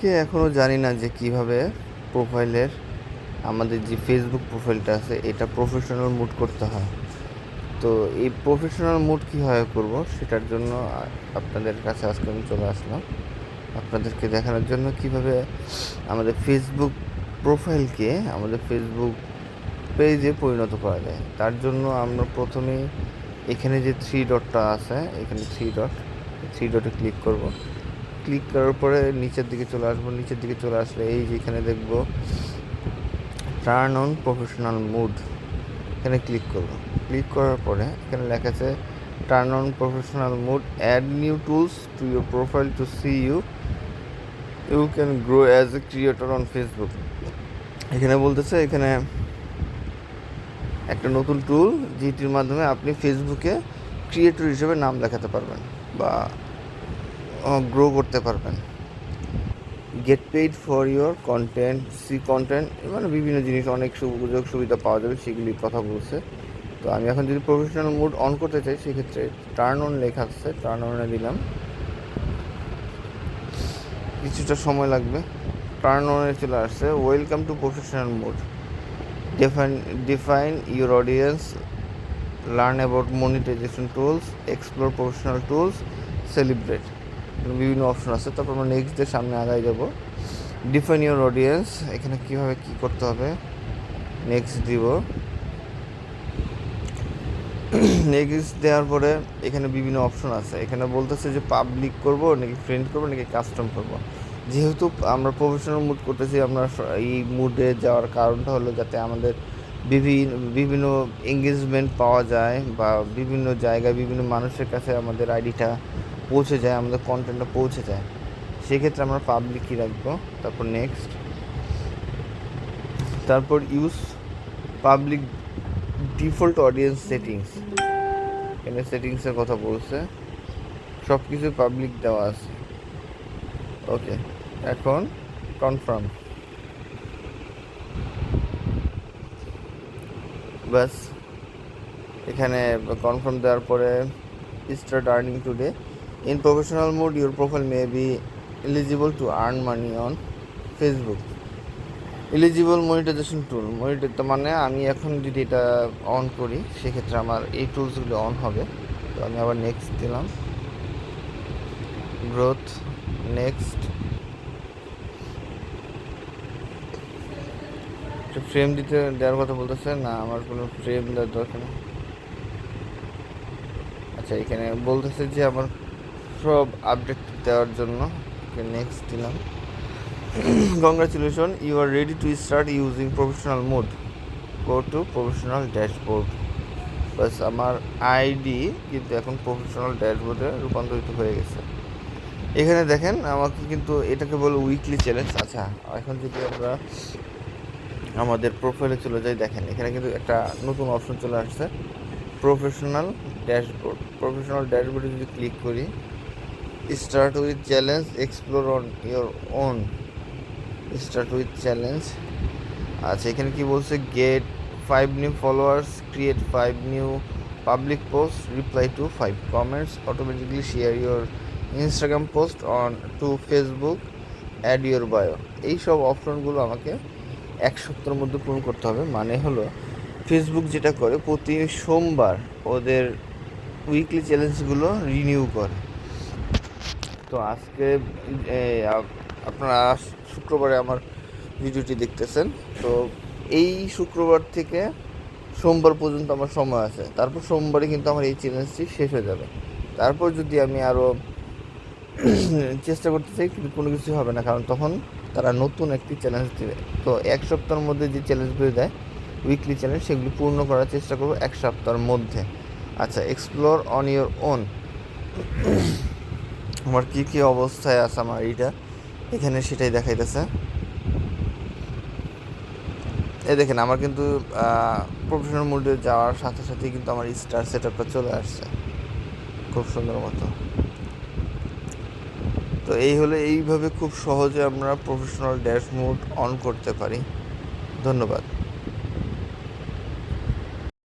কে এখনও জানি না যে কীভাবে প্রোফাইলের আমাদের যে ফেসবুক প্রোফাইলটা আছে, এটা প্রফেশনাল মুড করতে হয়। তো এই প্রফেশনাল মুড কীভাবে করব সেটার জন্য আপনাদের কাছে আজকে আমি চলে আসলাম। আপনাদেরকে দেখানোর জন্য কীভাবে আমাদের ফেসবুক প্রোফাইলকে আমাদের ফেসবুক পেজে পরিণত করা যায়। তার জন্য আমরা প্রথমেই এখানে যে থ্রি ডটটা আছে, এখানে থ্রি ডট থ্রি ডটে ক্লিক করব। ক্লিক করার পরে নিচের দিকে চলে আসব, নিচের দিকে চলে আসলে এই যে এখানে দেখব টার্ন অন প্রফেশনাল মুড এখানে ক্লিক করব। ক্লিক করার পরে এখানে লেখা আছে turn on professional mode add new tools to your profile to see you you can grow as a creator on Facebook এখানে বলতেছে, এখানে একটা নতুন টুল যেটির মাধ্যমে আপনি ফেসবুকে ক্রিয়েটর হিসেবে নাম লেখাতে পারবেন বা গ্রো করতে পারবেন। Get paid for your content see content মানে বিভিন্ন জিনিস, অনেক সুযোগ সুবিধা পাওয়া যাবে, সেগুলির কথা বলছে। তো আমি এখন যদি প্রফেশনাল মুড অন করতে চাই, সেক্ষেত্রে টার্ন অন লেখা আছে টার্ন অনে দিলাম। কিছুটা সময় লাগবে। টার্ন অনে চলে আসছে। Welcome to professional mode define define your audience learn about monetization tools explore professional tools celebrate. বিভিন্ন অপশন আছে। তারপর আমরা নেক্সট ডে সামনে আগাই যাব ডিফাইন ইউর অডিয়েন্স এখানে কীভাবে কী করতে হবে? নেক্সট দিব। নেক্সট দেওয়ার পরে এখানে বিভিন্ন অপশন আছে। এখানে বলতেছে যে পাবলিক করব, নাকি ফ্রেন্ড করব, নাকি কাস্টম করব। যেহেতু আমরা প্রফেশনাল মুড করতেছি, আমরা এই মুডে যাওয়ার কারণটা হলো যাতে আমাদের বিভিন্ন বিভিন্ন এঙ্গেজমেন্ট পাওয়া যায় বা বিভিন্ন জায়গায় বিভিন্ন মানুষের কাছে আমাদের আইডিটা পৌঁছে যায়, আমাদের কন্টেন্টটা পৌঁছে যায়। সেক্ষেত্রে আমরা পাবলিকই রাখব। তারপর নেক্সট তারপর use public default audience settings এখানে সেটিংসের কথা বলছে। সব কিছু পাবলিক দেওয়া আছে। ওকে এখন কনফার্ম ব্যাস। এখানে কনফার্ম দেওয়ার পরে start earning today in professional mode your profile may be eligible to earn money on Facebook eligible monetization tool monitor মানে আমি এখন যদি এটা অন করি, সেক্ষেত্রে আমার এই টুলসগুলো অন হবে। তো আমি আবার নেক্সট দিলাম। গ্রোথ নেক্সট ফ্রেম দিতে, দেওয়ার কথা বলতেছে। না, আমার কোনো ফ্রেম দেওয়ার দরকার নেই। আচ্ছা এখানে বলতেছে যে আমার সব আপডেট দেওয়ার জন্য। নেক্সট দিলাম। Congratulation you are ready to start using professional mode go to professional dashboard বাস আমার আইডি কিন্তু এখন প্রফেশনাল ড্যাশবোর্ডে রূপান্তরিত হয়ে গেছে। এখানে দেখেন, আমাকে কিন্তু এটাকে বলে উইকলি চ্যালেঞ্জ আচ্ছা এখন যদি আমরা আমাদের প্রোফাইলে চলে যাই, দেখেন, এখানে কিন্তু একটা নতুন অপশন চলে আসছে। প্রফেশনাল ড্যাশবোর্ড প্রফেশনাল ড্যাশবোর্ডে যদি ক্লিক করি start with challenge explore on your own start with challenge আচ্ছা এখানে কি বলছে? Get five new followers create five new public post reply to five comments automatically share your Instagram post on to Facebook add your bio এই সব অপশনগুলো আমাকে এক সপ্তাহের মধ্যে পূরণ করতে হবে। মানে হলো ফেসবুক যেটা করে, প্রতি সোমবার ওদের উইকলি চ্যালেঞ্জগুলো রিনিউ করে। তো আজকে আপনারা শুক্রবারে আমার ভিডিওটি দেখতেছেন। তো এই শুক্রবার থেকে সোমবার পর্যন্ত আমার সময় আছে। তারপর সোমবারে কিন্তু আমার এই চ্যালেঞ্জটি শেষ হয়ে যাবে। তারপর যদি আমি আরও চেষ্টা করতে চাই, কিন্তু কোনো কিছু হবে না, কারণ তখন তারা নতুন একটি চ্যালেঞ্জ দেবে। তো এক সপ্তাহের মধ্যে যে চ্যালেঞ্জগুলি দেয় উইকলি চ্যালেঞ্জ সেগুলি পূর্ণ করার চেষ্টা করব এক সপ্তাহের মধ্যে। আচ্ছা এক্সপ্লোর অন ইওর ওন আমার কী কী অবস্থায় আছে আমার এইটা? এখানে সেটাই দেখাইতেছে। এই দেখেন, আমার কিন্তু প্রফেশনাল মোডে যাওয়ার সাথে সাথে কিন্তু আমার স্টার সেট আপটা চলে আসছে। খুব সুন্দর মতো। তো এই হলে এইভাবে খুব সহজে আমরা প্রফেশনাল ড্যাশ মোড অন করতে পারি। ধন্যবাদ।